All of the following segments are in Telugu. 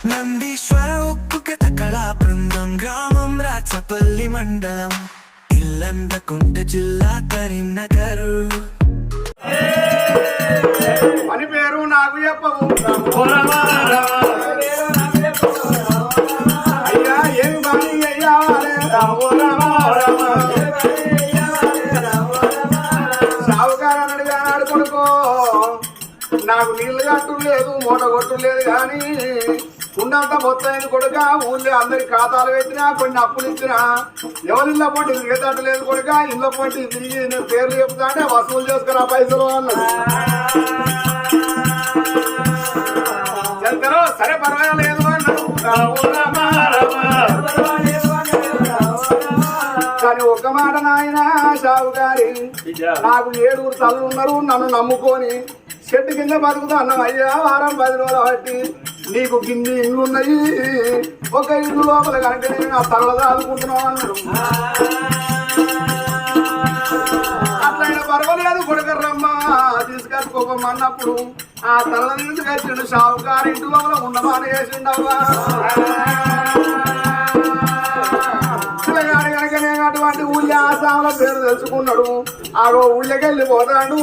నందీశ్వర ఉప్పు కథకళా బృందం గ్రామం రాచపల్లి మండలం. ఇల్లందకుంట జిల్లా కరీంనగర్. అని పేరు నాకు చెప్పవు. అయ్యా ఏం పని అయ్యావాలే నాకు నీళ్ళు కట్టు లేదు మూట కొట్టు లేదు కానీ ఉన్నంత మొత్తం కొడుక ఊళ్ళో అందరి ఖాతాలు పెట్టినా కొన్ని అప్పులు ఇచ్చినా. ఎవరి ఇళ్ళ పొంటి తిరిగేటట్టు లేదు కొడుక ఇళ్ళ పోటీ తిరిగి నేను పేర్లు చెప్తా అంటే వసూలు చేసుకురా పైసలు అన్నాడు చెప్తారు సరే పర్వాలేదు అన్నాడు కానీ ఒక్క మాట నాయన షావు గారి నాకు ఏడుగురు తల్లు ఉన్నారు నన్ను నమ్ముకొని చెట్టు కింద బతుకుతా అన్నం అయ్యా వారం పది రోజులు బట్టి నీకు గిన్ని ఇల్లు ఉన్నాయి ఒక ఇల్లు లోపల కనుక నేను ఆ తల్ల దాదుకుంటున్నావు అన్నాడు. అట్లయినా పర్వాలేదు కొడుకర్రమ్మా. తీసుకొచ్చుకోమన్నప్పుడు ఆ తల తీసుకొచ్చిండు షావుకారు. ఇంటి లోపల ఉండమని వేసిండవ్వా. పిల్లగాడు నేను అటువంటి ఊళ్ళో ఆసాముల పేరు తెలుసుకున్నాడు. ఆడో ఊళ్ళకెళ్ళి పోతాడు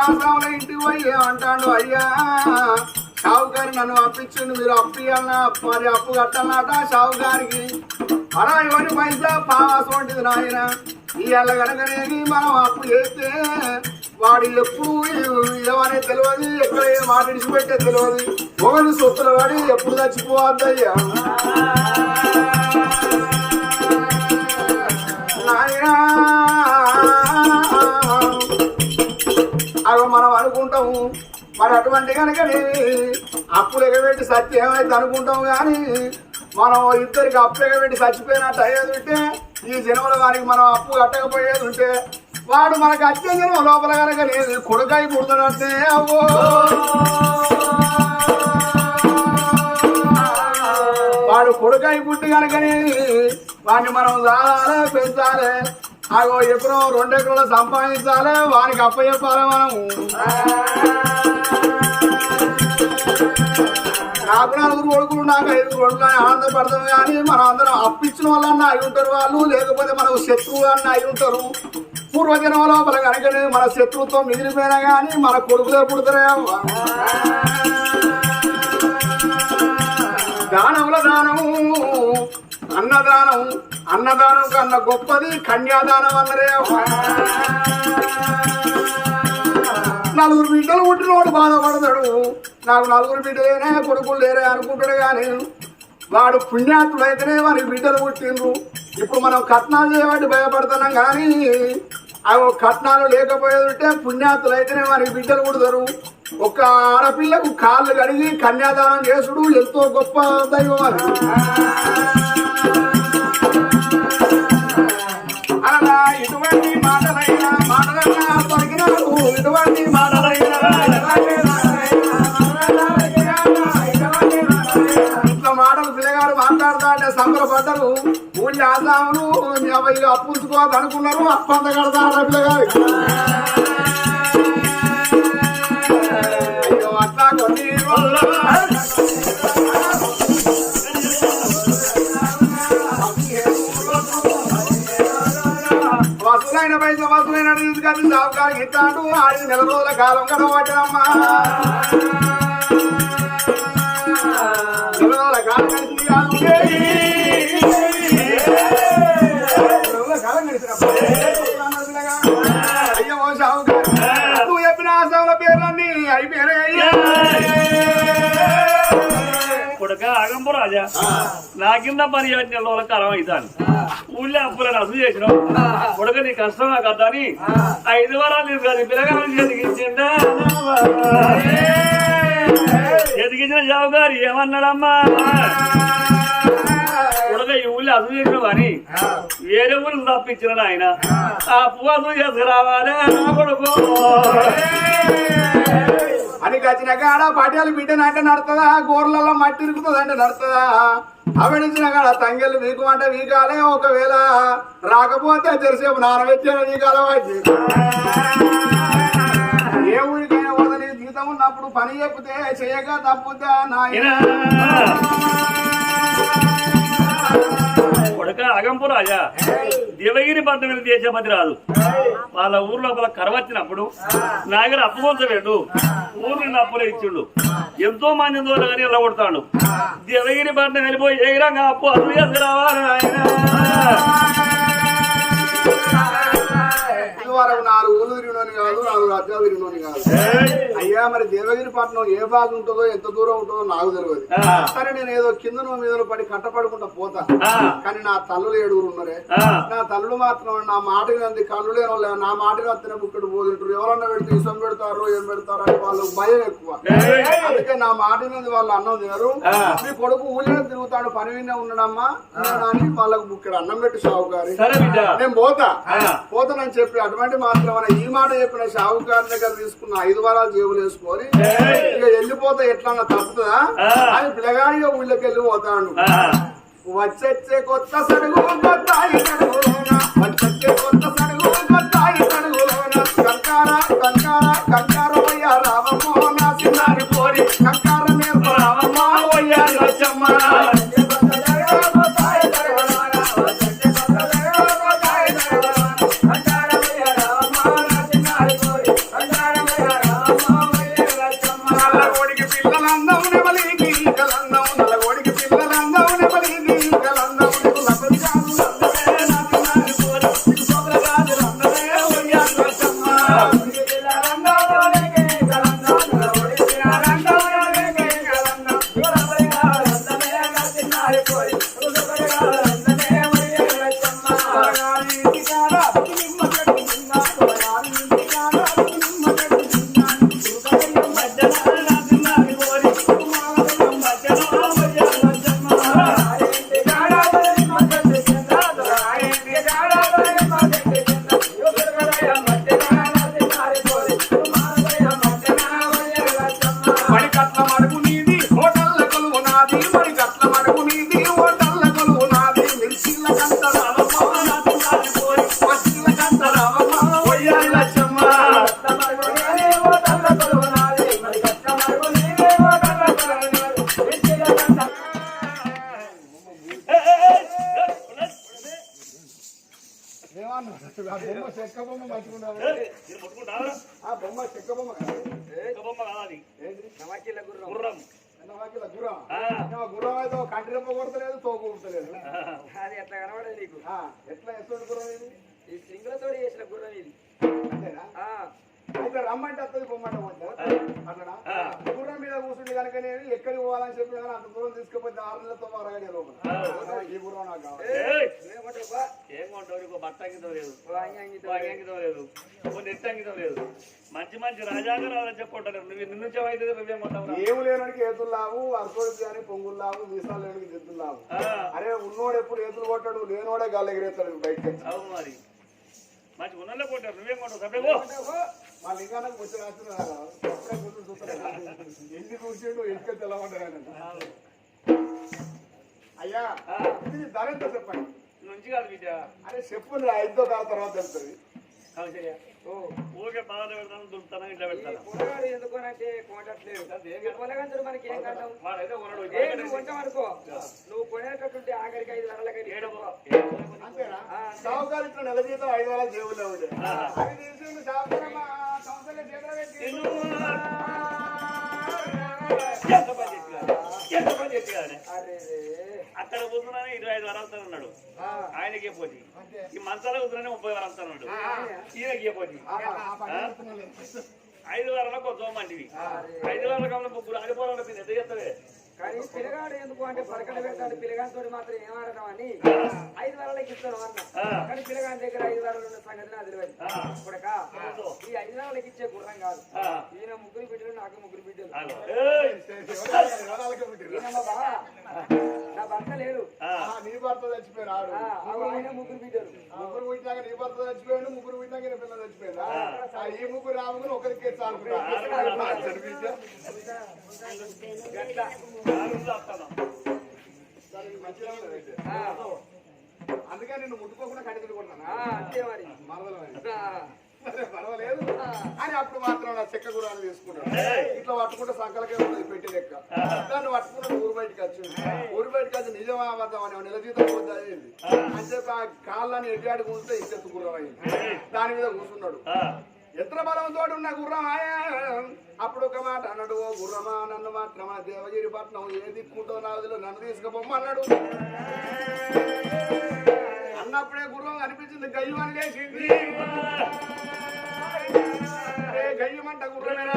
పిల్లగాడు ఇంటికి పోయి ఏమంటాడు అయ్యా షావుకారు నన్ను అప్పించిండు మీరు అప్పు ఇవ్వాలన్నా మరి అప్పు కట్టాలన్నట షావుకారికి? అలా ఇవన్నీ పైసా? పావాసం వంటిది నాయన. ఇవాళ కనుకనేది మనం అప్పు చేస్తే వాడు ఎప్పుడు ఏమనే తెలియదు ఎక్కడ మాట విడిచిపెట్టే తెలియదు. ఒకరి సొత్తుల వాడి ఎప్పుడు చచ్చిపోవద్దయ్యా మరి అటువంటి కనుకని అప్పులు ఎగబెట్టి సత్యం ఏమైతే అనుకుంటాం కానీ మనం ఇద్దరికి అప్పు ఎగబెట్టి చచ్చిపోయినట్టు అయ్యేది ఉంటే ఈ జన్మల వారికి మనం అప్పు కట్టకపోయేది ఉంటే వాడు మనకు వచ్చే జన్మ లోపల కనుక లేదు కొడుకాయి పుడుతున్నట్టే అవ్వో. వాడు కొడుకాయి పుట్టి కనుకని వాడిని మనం చాలాలే పెంచాలి. అగో ఎప్పుడో రెండు ఎకరాలు సంపాదించాలి వానికి అప్ప చెప్పాలి మనం. నాకు నలుగురు కొడుకులు నాకు ఐదుగురు కొడుకులు అని ఆనందపడతాం కానీ మనం అందరం అప్పించిన వాళ్ళన్నా అయి ఉంటారు వాళ్ళు లేకపోతే మనకు శత్రువు అన్న అయి ఉంటారు. పూర్వజనం లోపల కనుక మన శత్రువుతో మిగిలిపోయినా కానీ మన కొడుకులే పుడతారే. దానముల దానము అన్నదానం అన్నదానం కన్నా గొప్పది కన్యాదానం అన్నరే నలుగురు బిడ్డలు పుట్టినోడు బాధపడతాడు. నాకు నలుగురు బిడ్డలేనే కొడుకులు లేరే అనుకుంటాడు కానీ వాడు పుణ్యాత్తుడైతేనే వారికి బిడ్డలు పుట్టిండ్రు. ఇప్పుడు మనం కట్నాలు చేయబట్టి భయపడుతున్నాం కానీ అవి కట్నాలు లేకపోయేదంటే పుణ్యాతులు అయితేనే వారికి బిడ్డలు కుడతారు ఒక ఆడపిల్లకు కాళ్ళు కడిగి కన్యాదానం చేసుడు ఎంతో గొప్ప దైవం అది. అలా ఇటువంటి మాటలైనా మాటలైనా దొరికినాడు ఇటువంటి మాటలైనా మాటలు పిల్లగాడు మాట్లాడతా అంటే సంబరపడ్డరు ఊళ్ళో ఆదాములు ఇక అప్పుంచుకోవద్దు అనుకున్నారు అప్పంత కడతాడు పిల్లగాడు. అయ్యో అట్లా కొన్ని వసూలైన పైస వసూలైన తీసుకొని సావుకారికి ఇస్తాడు ఆడి నెల రోజుల కాలం కనబడ్డమ్మా నువ్వు చెప్పిన ఆశల పేర్లన్నీ కొడుక ఆగంపు రాజా. నా కింద పని చేసిన వాళ్ళ కరం అవుతాను ఊళ్ళో అప్పుల రద్దు చేసినావు. కొడుక నీ కష్టం నాకు అద్దా అని ఐదు వారాలు లేదు కదా పిల్లగారు ఎదిగించిందా? ఎదిగించిన జాబు గారు ఏమన్నాడమ్మా కొడుక ఈ ఊళ్ళో అసలు చేసిన కానీ వేరే ఊరికి తప్పించిన ఆయన ఆ. పువ్వు చేసుకురావాలి నా కొడుకు. అని గచ్చిన కాడ పట్యాలు బిడ్డ అంటే నడుతుందా? గోర్లలో మట్టి ఇరుకుతుంది అంటే నడుతుందా? అవడించిన కాడ తంగెళ్ళు వీకు అంటే వీకాలే ఒకవేళ. రాకపోతే తెరిసేపు నానబెట్టిన వీకాల వాటి ఏ ఊరికైనా వదని జీతం ఉన్నప్పుడు పని చెప్తే చేయక తప్పుద్దా నాయన? కొడక అగంపు రాజా దేవగిరి పట్టణ మీద దేశపతి రాదు వాళ్ళ ఊరు లోపల కరవ వచ్చినప్పుడు నా దగ్గర ఊరు నిండా అప్పులే ఇచ్చిండు. ఎంతో మంది దూరం కానీ ఎలా కొడతాడు దేవగిరి పట్టణం వెళ్ళిపోయి ఏ రంగా అప్పు? అసలు రావాలి ఇదివరకు నాలుగు ఊళ్ళు తిరిగినోని కాదు నాలుగు రాజ్యాలు తిరిగినోని కాదు! అయ్యా మరి దేవగిరి పట్నం ఏ బాధ ఉంటుందో ఎంత దూరం ఉంటుందో నాకు తెలియదు. సరే నేను ఏదో కింద మీద పడి కట్టపడుకుంటా పోతా. కానీ నా తల్లులు ఏడుగురు ఉన్నారే. నా తల్లులు మాత్రం నా మాటకి అంది కళ్ళు లేని వాళ్ళు నా మాటకి అత్తనే బుక్కడు పోతుంటారు ఎవరన్నా పెడితే ఇసం పెడతారో ఏం పెడతారో అని వాళ్ళకి భయం ఎక్కువ! అందుకే నా మాట మీద వాళ్ళు అన్నం తినరు. మీ కొడుకు ఊళ్ళో తిరుగుతాడు పని వినే ఉన్నాడమ్మా నేను అని వాళ్ళకు బుక్కడు అన్నం పెట్టి సరే బిడ్డ నేను పోతా. పోతానని చెప్పి అటువంటి మాత్రం ఈ మాట చెప్పిన షావుకారి దగ్గర తీసుకున్న ఐదు వారాలు జేబులు వేసుకొని! ఇక వెళ్ళిపోతే ఎట్లా తప్పుతుందా. అని పిల్లగాడిగా ఊళ్ళోకి వెళ్ళి పోతాడు. వచ్చే కొత్త సడుగు కొత్త వచ్చే కొత్త సడుగు కొత్త కంకార కంకార కంకార పోయా రామమ్మో నా సిన్నారి పోరి కంకార ఎక్కడికి పోవాలని చెప్పి అంత దూరం తీసుకుపోతే ఆరు నెలలతో లోపల? ఈ నాకు కావాలి. అంకితం లేదు. అంకితం నెట్ అంకితం మంచి మంచి రాజాగా రావాలని చెప్పుకుంటారు నువ్వు నిన్ను నుంచి అయితే నువ్వేం కొంటావు ఏమి లేనికి ఏతులు లావు అరకోడి కానీ పొంగులు లావు మీసాలు లేనికి జిద్దులు లావు. అరే ఉన్నోడు ఎప్పుడు ఏతులు కొట్టాడు లేనోడే గాలి ఎగిరేస్తాడు బయటకి అవును మరి. మంచి ఉన్నోళ్ళే కొట్టారు. నువ్వేం కొంటావు మా లింగానికి వచ్చి రాస్తున్నారు? ఎన్ని కూర్చుండు ఎక్కడ తెల్లమంటారు అయ్యా ఇది ధర ఎంత చెప్పండి? నుంచి కాదు బిడ్డ. అరే చెప్పు ఐదో కాల తర్వాత తెలుస్తుంది ఊరికే బాధ పెడతాను దులుపుతాను ఇట్లా పెడతాను. ఎందుకోనంటే పొలగంతుడు మనకి ఏం నువ్వు కొంటావు అనుకో నువ్వు కొనేటట్టుంటే ఆఖరికి ఐదు వరలకి ఏడు అంతేనా? సావుకారు ఇట్లా నెల జీతం ఐదు వేల జేబులో ఉండే అవి తీసి సావుకారమ్మా సంవత్సరం ఎంత పని చెప్పాడు ఎంత పని చెప్పాడు అక్కడ కూర్చున్నానే ఇరవై ఐదు వరాలు అన్నాడు ఆయనకే పోటీ ఈ మంచాల కూర్చున్నానే ముప్పై వరాలు అన్నాడు ఈయనకే పోటీ ఐదు వారాలకు కొంచెం మంటివి ఐదు వారాల కన్నా ముగ్గురు ఆడిపోవాలంటే ఎంత చేస్తావే కానీ పిల్లగాడు ఎందుకు అంటే పరకడ పెడతాడు పిల్లగాడితో మాత్రం ఏమాడడం అని ఐదు వారాలకి ఇస్తాను అన్న. కానీ పిల్లగాడి దగ్గర ఐదు వారాలు ఉన్న సంగతి నాకు తెలియదు. ఇప్పుడక ఈ ఐదు వారాలకి ఇచ్చే గుర్రం కాదు. ఈయన ముగ్గురు బిడ్డలు నాకు ముగ్గురు బిడ్డలు. నా భర్త లేడు. ఆ, నీ భర్త చచ్చిపోయారు ఆయన ముగ్గురు బిడ్డలు. ముగ్గురు పుట్టినాక నీ భర్త చచ్చిపోయాడు ముగ్గురు పుట్టినాక నీ పిల్లలు చచ్చిపోయిందా ఆ, ఈ ముగ్గురు రాముకుని ఒకరికి అందుకే నిన్ను ముట్టుకోకుండా కడిగి కొన్నాను ఆ, అంతే మరి. మరదలు పర్వాలేదు. అని అప్పుడు మాత్రం నా చెక్క కూడా తీసుకున్నాడు ఇట్లా పట్టుకుంటే సంకలకే ఉన్నది పెట్టి లెక్క. దాన్ని పట్టుకున్న ఊరు బయటకు వచ్చింది. ఊరు బయటకు వచ్చి నిజమా అబద్ధం అని నెల జీతం చెప్పి ఆ కాళ్ళని ఎడ్డాడి కూర్చుంటే ఇచ్చేత్తు గుర్రం అయింది. దాని మీద కూర్చున్నాడు. ఎత్ర బలంతో ఉన్న గుర్రం ఆయా అప్పుడు ఒక మాట అన్నాడు ఓ గుర్రమా నన్ను మాత్రమా దేవగిరి పట్నం ఏ దిక్కుంటో నాదిలో నన్ను తీసుకుపోమన్నాడు అన్నప్పుడే గుర్రం అనిపించింది గయ్యం లేచింది. గయ్యమంట గుర్రమేనా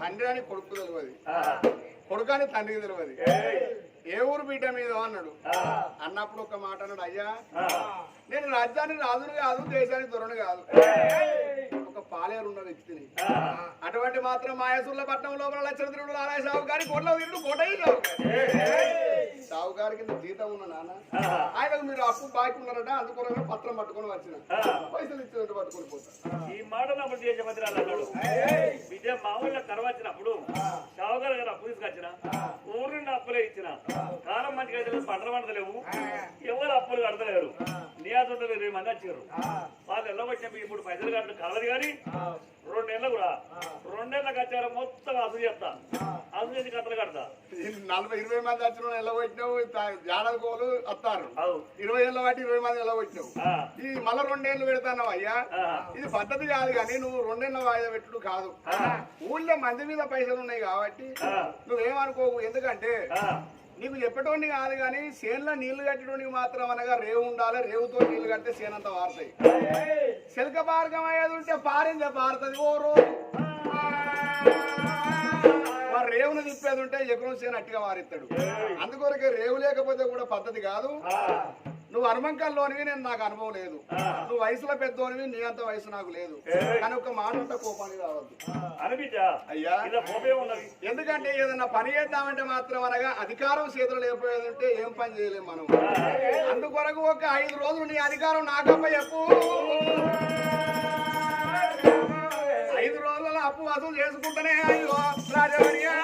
తండ్రి అని కొడుకు తెలియదు. కొడుకు అని తండ్రికి తెలియదు. ఏ ఊరు బిడ్డ మీద అన్నాడు. అన్నప్పుడు ఒక మాట అన్నాడు అయ్యా నేను రాజ్యాన్ని రాజును కాదు దేశానికి దొరను కాదు. ఒక పాలేరు ఉన్న వ్యక్తిని అటువంటి మాత్రం మాయసూర్ల పట్నం లోపల లక్షణద్రుడు నారాయ సాగు కానీ కోట్ల తిరుగుడు కోటయ్య సాగు గారి సాగు గారి కింద జీతం ఉన్న నాన్న. ఆయనకు మీరు అప్పు బాకీ ఉన్నారట అందుకోరమే పత్రం పట్టుకొని వచ్చిన. పైసలు ఇచ్చినట్టు పట్టుకొని పోతా. ఈ మాట దేశపతి రాదు అన్నాడు విజయ మా ఊళ్ళో కరవ వచ్చినప్పుడు షావుగారు గారు అప్పు తీసుకొచ్చిన ఊరు నుండి అప్పులే ఇచ్చిన. కాలం మంచిగా అయితే లేదు, పంటలు పంటలేవు ఎవరు అప్పులు కడతలేరు. నియాసంతో ఇరవై మంది వచ్చారు. వాళ్ళు ఎలా వచ్చినప్పుడు ఇప్పుడు పైసలు కట్టు కలదు కానీ రెండు నెలలు కూడా. రెండు నెలలకు వచ్చారు మొత్తం అసలు చేస్తా. అసలు చేసి కట్టలు కడతా. నలభై ఇరవై మంది వచ్చిన వచ్చినావు ఏడాది కోలు వస్తారు అవు. ఇరవై ఏళ్ళ వాటి ఇరవై మంది ఆ, ఈ మళ్ళా రెండేళ్ళు పెడతావు అయ్యా. ఇది పద్ధతి కాదు కానీ నువ్వు రెండేళ్ళ వాయిదా పెట్టుడు కాదు. ఊళ్ళో మంది మీద పైసలు ఉన్నాయి కాబట్టి నువ్వేమనుకోవు ఎందుకంటే నీకు చెప్పేటోని కాదు కానీ చేనులో నీళ్ళు కట్టడానికి మాత్రం అనగా రేవు ఉండాలి రేవుతో నీళ్ళు కడితే చేనంత వారుతాయి చిలక పారకం అయ్యేది ఉంటే పారిందే పారుతుంది ఓ రోజు. రేవును తిప్పేది ఉంటే ఎకరం చేను అట్టిగా వారిస్తాడు. అందుకొరకే రేవు లేకపోతే కూడా పద్ధతి కాదు. నువ్వు హనుమంకల్లోనివి నేను నాకు అనుభవం లేదు. నువ్వు వయసులో పెద్దోనివి నీ అంత వయసు నాకు లేదు. కానీ ఒక మాట ఉంటే కోపానికి రావద్దు. అనిపించా అయ్యా. ఎందుకంటే ఏదైనా పని చేద్దామంటే మాత్రం అనగా అధికారం చేతులు లేకపోయేదంటే ఏం పని చేయలేం మనం. అందుకొరకు ఒక ఐదు రోజులు నీ అధికారం నాకప్ప చెప్పు. అప్పు వసూలు చేసుకుంటేనే అయ్యో రాజవరియా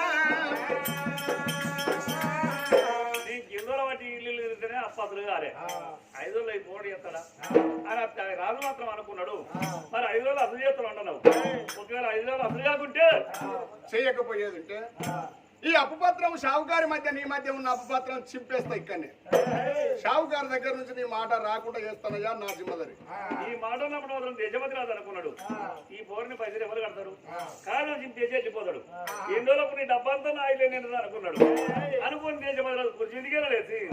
అప్పదులు కాలే. ఐదు రోజులు అయి పోటీ చేస్తాడా అని రాజు మాత్రం అనుకున్నాడు. మరి ఐదు రోజులు అసలు చేస్తాడు అంటున్నావు. ఒకవేళ ఐదు రోజులు అసలు కాకుంటే చేయకపోయేది ఉంటే? ఈ అప్పుపత్రం షావుకారి మధ్య నీ మధ్య ఉన్న అప్పుపత్రం చింపేస్తా ఇక్కడనే. షావుకారి దగ్గర నుంచి నీ మాట రాకుండా చేస్తానయ్యా నా జిమ్మదరి. ఈ మాట ఉన్నప్పుడు దేశపతి రాదు అనుకున్నాడు. ఈ పోరుని పైసలు ఎవరు కడతారు? కాళ్ళు చింపేసి వెళ్ళిపోతాడు. ఎన్ని రోజులకు నీ డబ్బంతా నా ఇల్లు నేను అనుకున్నాడు. అనుకుని దేశపతి రాదు కుర్చీనికే లేచి.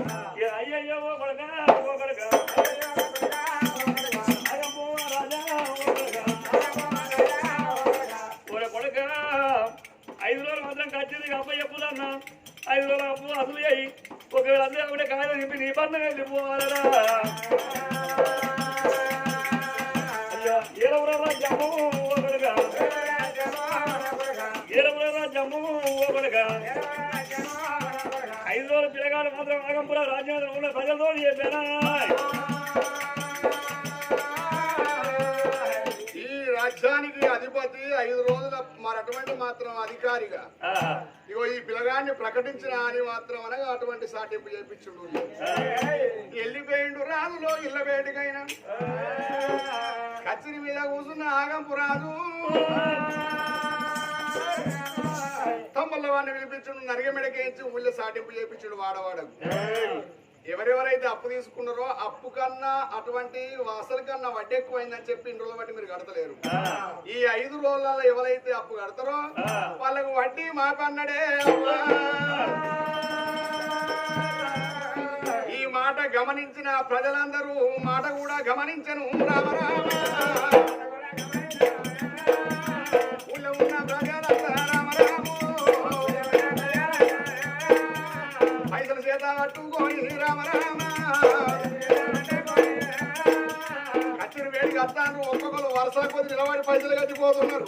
"ఏ అయ్యయ్యో ఓ కొడకా కొడకా. ఒకవేళ అసలు ఒకటే కాయలు చెప్పి నీ బంధం రాజ్యము ఒకడుగా రాజ్యము ఒకడుగా ఐదు రోజులు పిల్లగాడు మాత్రం ఆగంపుర రాజ్యాంగం ఉన్న ప్రజలతో ఈ రాజ్యానికి అధిపతి ఐదు రోజుల మరి అటువంటి మాత్రం అధికారిగా. ఇగో ఈ పిల్లగాన్ని ప్రకటించిన అని మాత్రం అనగా అటువంటి సాటింపు చేపించుడు. వెళ్ళిపోయిండు రాజులో ఇళ్ళ వేడికైనా. కచ్చిరి మీద కూర్చున్న ఆగంపు రాజు. తమ్ముళ్ళ వాడిని పిలిపించుడు నరిగమెడకేయించి ఊళ్ళో సాటింపు చేపించుడు వాడవాడకు. ఎవరెవరైతే అప్పు తీసుకున్నారో అప్పు కన్నా అటువంటి అసలు కన్నా వడ్డీ ఎక్కువైందని చెప్పి ఇన్ని రోజుల బట్టి మీరు కడతలేరు. ఈ ఐదు రోజులలో ఎవరైతే అప్పు కడతారో వాళ్ళకు వడ్డీ మాపన్నడే అవ్వా. ఈ మాట గమనించిన ప్రజలందరూ మాట కూడా గమనించను. రామరామ ఊళ్ళో ఉన్న ప్రజలంతా పైసలు చేత పట్టుకొని రామరామ కచ్చిన వేడికి వస్తాను ఒక్కొక్కరు వరుసల కొద్ది నిలబడి పైసలు కట్టిపోతున్నారు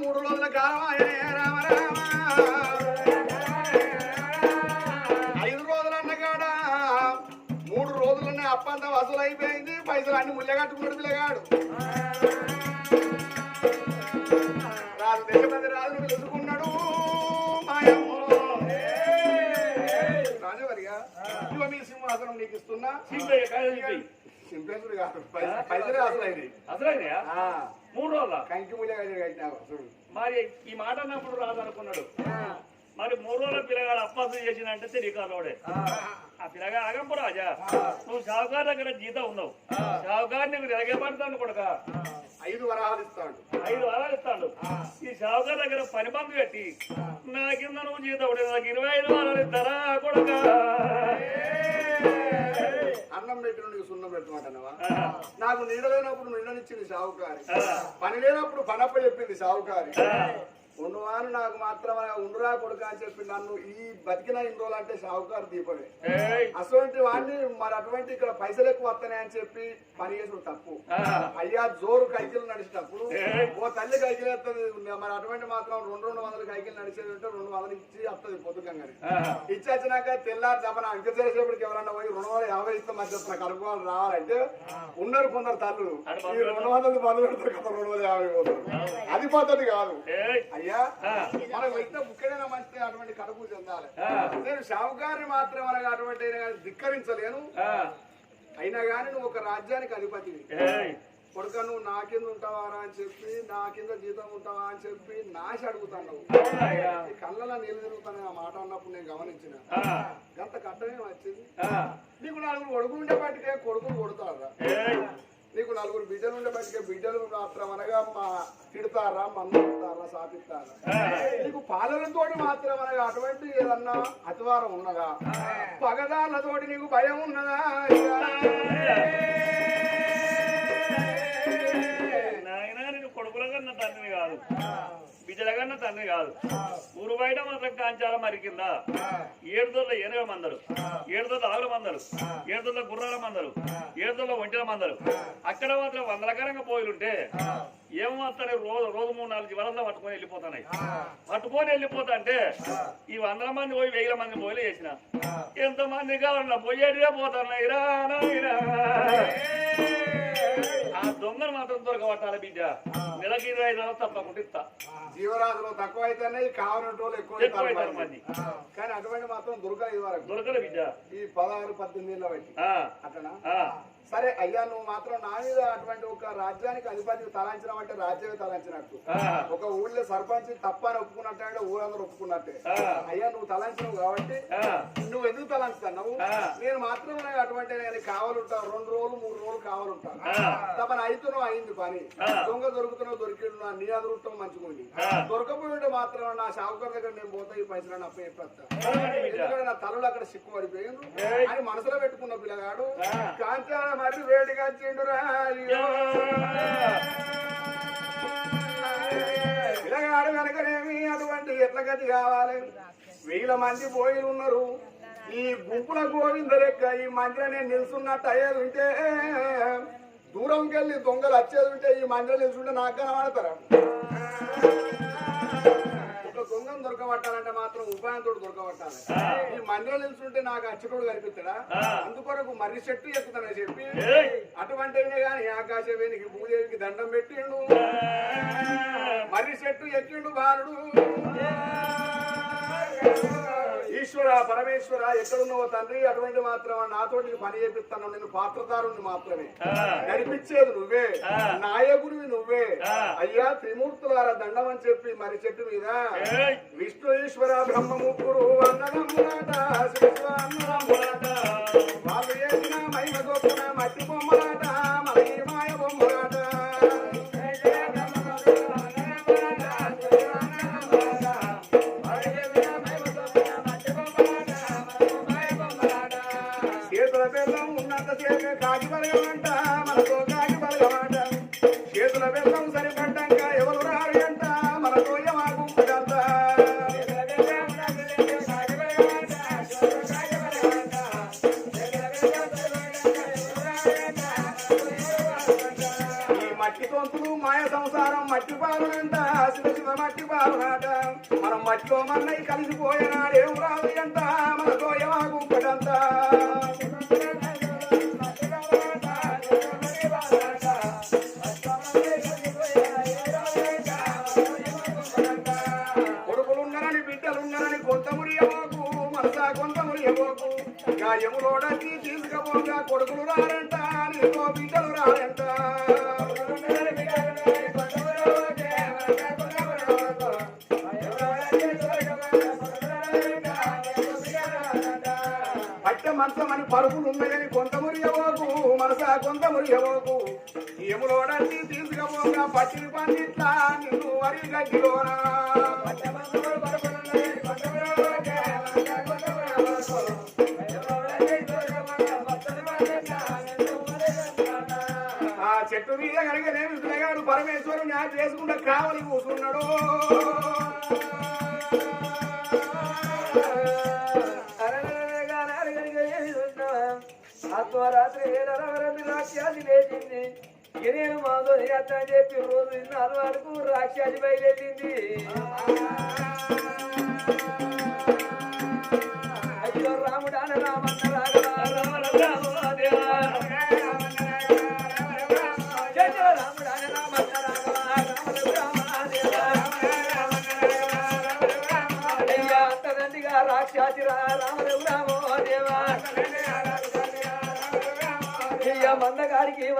మూడు రోజుల కాలం ఆయనే రామరామ ఐదు రోజులన్న కాడ మూడు రోజులనే అప్పంతా వసూలు అయిపోయింది పైసలు అన్ని ముళ్ళ కట్టుకున్నాడు పిల్లగాడు. కాదు అసలు అయినాయి మూడు రోజుల. కంకి కట్టినావు. మరి ఈ మాట అన్నప్పుడు రాదనుకున్నాడు. మరి మూడు రోజుల పిల్లగాడు అప్పాసు చేసినంటే తెలియకాలోడే ఆ. పిల్లగా అగంపు రాజా. నువ్వు షావుకారు దగ్గర జీతం ఉన్నావు. షావుకారు నీకు ఎలాగే పడతాను కొడుక. ఐదు వరాలు ఇస్తాడు. ఐదు వారాలు ఇస్తాడు. ఈ షావుకారు దగ్గర పని బంధు పెట్టి నా కింద నువ్వు జీతం నాకు ఇరవై ఐదు వారాలు ఇస్తారా కొడుక? అన్నం పెట్టిన సున్నం పెట్టమంటున్నావా? నాకు నీడ లేనప్పుడు నీడనిచ్చింది సావుకారి. పని లేనప్పుడు పనప్ప చెప్పింది సావుకారి. ఉండువాను నాకు మాత్రం ఉండురా కొడుక అని చెప్పి నన్ను ఈ బతికిన ఇన్ని రోజులు అంటే సావుకారు దీపమే. అటువంటి వాడిని మరి అటువంటి ఇక్కడ పైసలు ఎక్కువ వస్తున్నాయి అని చెప్పి పని చేసుడు తప్పు. అయ్యా జోరు కైకిలు నడిచేటప్పుడు ఏయ్. ఓ తల్లి కైకిలు వస్తుంది మరి అటువంటి మాత్రం రెండు రెండు వందల కైకిలు నడిచేది ఉంటే రెండు వందలు ఇచ్చి వస్తుంది పొద్దుకంగానే ఆ, ఇచ్చి వచ్చినాక తెల్లారి తప్పన అంక చేసేపటికి ఎవరన్నా పోయి రెండు వందల యాభై ఇస్తే మధ్య నాకు అనుకోవాలి రావాలంటే ఉన్నారు కొందరు తల్లు ఈ రెండు వందలు బంధు పెడతారు కదా రెండు వందల యాభై పోతారు అది పద్ధతి కాదు. ఏయ్, అయ్యా. మనకు వెళ్తే ముఖ్యమైన మంచిది అటువంటి కడుపు చెందాలి. నేను షావుకారిని మాత్రం అనగా అటువంటి ధిక్కరించలేను. అయినా కానీ నువ్వు ఒక రాజ్యానికి అధిపతివి కొడుక నువ్వు నా కింద ఉంటావారా అని చెప్పి నా కింద జీతం ఉంటావా అని చెప్పి నాశ అడుగుతాను కళ్ళలో నీళ్ళు తిరుగుతాను ఆ మాట అన్నప్పుడు నేను గమనించిన. గంత కట్టమే వచ్చింది. నీకు నలుగురు కొడుకులు ఉండే బట్టికే కొడుకులు కొడతారా? నీకు నలుగురు బిడ్డలు ఉండే బట్టికే బిడ్డలు మాత్రం అనగా మా తిడతారా మందు కొడతారా సాపిస్తారా నీకు పాలనతోటి మాత్రం అనగా అటువంటి ఏదన్నా అతివారం ఉన్నదా? పగదాళ్ళతోటి నీకు భయం ఉన్నదా? కన్నా తండ్రిని కాదు. బిడ్డల కన్నా తండ్రి కాదు. ఊరు బయట మాత్రం కాంచాల మరి కింద. దొరల ఎనభై మందరు ఏడుదొల్ల ఆవుల మందరు ఏడు గుర్రాల మందరు ఏడుదొల్ల ఒంటిల ఒంటెల మందరు అక్కడ మాత్రం వందలకరంగా పోయిలుంటే ఏమవుతాయి రోజు రోజు మూడు నాలుగు వరసలు పట్టుకొని వెళ్ళిపోతున్నాయి. పట్టుకొని వెళ్ళిపోతా అంటే ఈ వందల మంది పోయి వెయ్యి మంది పోయి చేసిన. ఎంతమంది కావాలన్నా పోయేటివే పోతున్నాయి రా దొంగను మాత్రం దొరకబట్టాలి బిడ్డ. నెలకి ఇరవై ఐదు వందలు తప్పకుండా ఇస్తా. జీవరాశులు తక్కువ అయితేనే కావాలంటే వాళ్ళు ఎక్కువ మంది. కానీ అటువంటి మాత్రం వరకు దొరకదు బిడ్డ. ఈ పదహారు పద్దెనిమిది ఏళ్ళ సరే అయ్యా నువ్వు మాత్రం నా మీద అటువంటి ఒక రాజ్యానికి అధిపతి తలాంచడం అంటే రాజ్యమే తలాంచినట్టు ఒక ఊళ్ళో సర్పంచ్ తప్పని ఒప్పుకున్నట్టే అంటే ఊరందరూ ఒప్పుకున్నట్టే. అయ్యా నువ్వు తలాంచినావు కాబట్టి నువ్వు ఎందుకు తలాంచుతున్నావు. నేను మాత్రం అటువంటి నేను కావాలంటా రెండు రోజులు మూడు రోజులు కావాలంటా ఆ. తప్పని అయితున్నావు అయింది పని. దొంగ దొరుకుతున్నావు దొరికిడు నా అదృష్టం మంచిగుంది ఆ. దొరకపోయింటే మాత్రం నా షావుకర్ దగ్గర నేను పోతా ఈ పైసలు అప్పు చెప్పేస్తా. ఎందుకంటే నా తలలు అక్కడ సిక్కు పడిపోయింది. అని మనసులో పెట్టుకున్న పిల్లగాడు ఆ. మరి వేడిగా చిండురా. పిల్లగాడు కనుకనేమి అటువంటి ఎట్ల గతి కావాలి? వేల మంది పోయిలు ఉన్నారు. ఈ గుంపుల గోవింద లెక్క ఈ మందిరం నేను నిల్చున్నట్టు అయ్యేది ఉంటే దూరంకి వెళ్ళి దొంగలు వచ్చేది ఉంటే ఈ మందిరం నిల్చుంటే నాకు కనబడతారా? దొంగను దొరకబట్టాలంటే మాత్రం ఉపాయంతో దొరకబట్టాలి. ఈ మందిరం నిల్చుంటే నాకు అచ్చటోడు కనిపిస్తాడా? అందుకొరకు మర్రి చెట్టు ఎక్కుతానని చెప్పి! అటువంటి కానీ ఆకాశవేనికి భూదేవికి దండం పెట్టిండు. మర్రి చెట్టు ఎక్కిండు బాలుడు. ఈశ్వర పరమేశ్వర ఎక్కడున్నావో తండ్రి అటువంటి మాత్రం నాతోటి పని చేపిస్తాను నేను పాత్రదారుని మాత్రమే. నడిపించేది నువ్వే నాయకుడివి నువ్వే. అయ్యా త్రిమూర్తులార దండం అని చెప్పి మరి చెట్టు మీద! విష్ణు ఈశ్వర బ్రహ్మ ముగ్గురు అన్నదమ్ములాట వాళ్ళు చేసిన మహిమ గొప్పన మట్టి తొంతులు మాయ సంసారం మట్టి పాలనంట శివ శివ మట్టి పాలనాట. మనం మట్టిలో మన్నై కలిసిపోయినాడేం రాదు అంట మనతో యమాకు గాయములోడకి తీసుకపోగా కొడుకులు రారంట నీకో బిడ్డలు రారంట. పట్టె మంచం పరుపులు ఉన్నాయని కొంత మురియబోకు మనసా కొంత మురియబోకు ఎములోడకి తీసుకపోగా పచ్చిని పండిట్లా నిన్ను వరి గడ్డిలోనా? పరమేశ్వరుని ఆ చేసుకుంటే కావలి కూర్చున్నాడు ఆత్మరాత్రి ఏడవరమి రాక్షసి లేచింది నేను మాతో చేస్తా అని చెప్పి రోజు నిన్న వరకు రాక్షాది బయలుదేరింది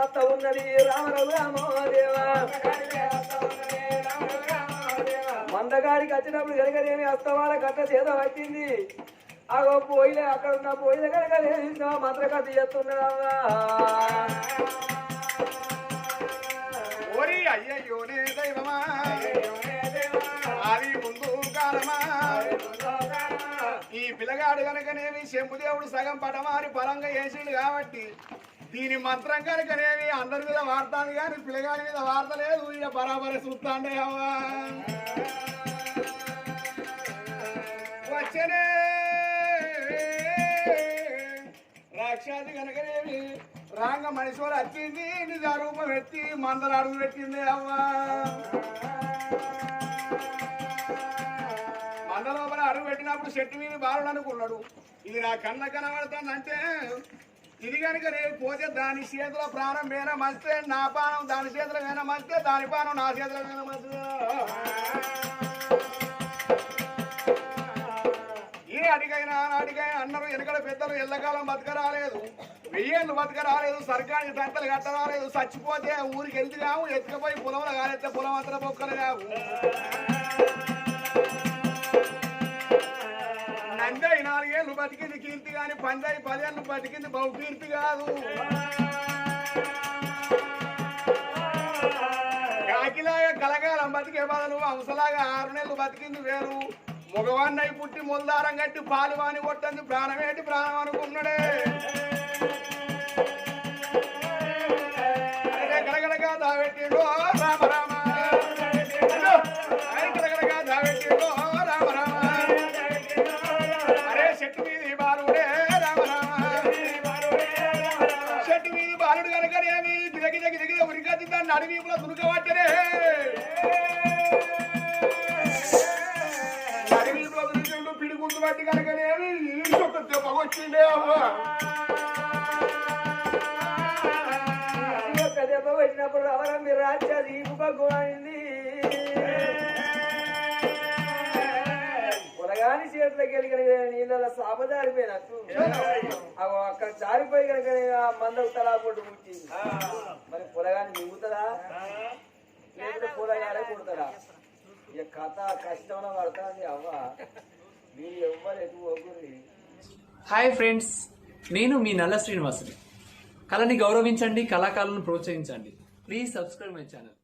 మందగాడికి ఉన్నది రామరావు రామో మందగాడికి వచ్చినప్పుడు జరగలేని అస్తమాల కట్ట చేత పట్టింది. అగో పోయిలే అక్కడ ఉన్న పోయిన కనుక లేదు మంత్రకథ చేస్తున్నావా? ఓరి అయ్యయ్యోనే దైవమా? అది ముందు కాలమా? ఈ పిల్లగాడు కనుకనేమి శంభుదేవుడు సగం పటమారి పరంగా వేసిండు కాబట్టి దీని మంత్రం కనుకనేమి అందరి మీద వాడతాను కానీ పిల్లగాడి మీద వాడతలేదు. ఇక బరాబరే చూస్తాండే అవ్వా. వచ్చనే. రాక్షసి కనుకనేమి రాంగ మనిషి వాళ్ళు వచ్చింది నిజ రూపం ఎత్తి మందలు అడుగు పెట్టింది అవ్వా. మంద లోపల అడుగు పెట్టినప్పుడు చెట్టు మీద బాలుడు అనుకున్నాడు. ఇది నా కన్న కనబడుతుందంటే ఇది కనుక నేను పోతే దాని చేతిలో ప్రాణం వేన మస్తే నా పానం దాని చేతిలో వేన మస్తే దాని పానం నా చేతిలో వేన మస్తే. ఏ అడిగైనా అడిగైనా అన్నారు ఎనకడ పెద్దలు ఎల్లకాలం బతక రాలేదు వెయ్యేళ్ళు బతక రాలేదు సర్కారికి దంతలు కట్ట రాలేదు చచ్చిపోతే ఊరికి వెళ్తున్నాము ఎత్తుకపోయి పొలంలో కాలేస్తే పొలం అంతా పొక్కలు కావు. నువ్వు బతికింది కీర్తి కాని పదిహేను పదేళ్ళు బతికింది బహుకీర్తి కాదు. కాకిలాగా కలగాలం బతికే బదులు అంశలాగా ఆరు నెలలు బతికింది వేరు. మగవాన్నై పుట్టి ముల్దారం కట్టి పాలు వాని కొట్టంది ప్రాణమేటి ప్రాణం అనుకున్నాడే. దాన్ని అడవిపుల దునుకబట్టనే అడవిపుల దునుకుంటూ పిడి గుర్తు వచ్చినప్పుడు అవరా రాజ్యాది ఇంకొక గుణాయింది పొలగాని చేతులకి వెళ్ళి నీళ్ళ సాప జారిపోయినట్టు. అగో అక్కడ జారిపోయి కనుక ఆ మందకు తలా కొట్టు పుట్టింది మరి పొలగాని మింగుతుందా? లేకపోతే పొలగానే కుడతాడా ఇక కథ కష్టంలో పడుతుంది అవ్వ. మీరు ఎవ్వరు ఎటు పోకుంది హాయ్ ఫ్రెండ్స్ నేను మీ నల్ల శ్రీనివాసుని. కళని గౌరవించండి కళాకారులను ప్రోత్సహించండి. Please subscribe my channel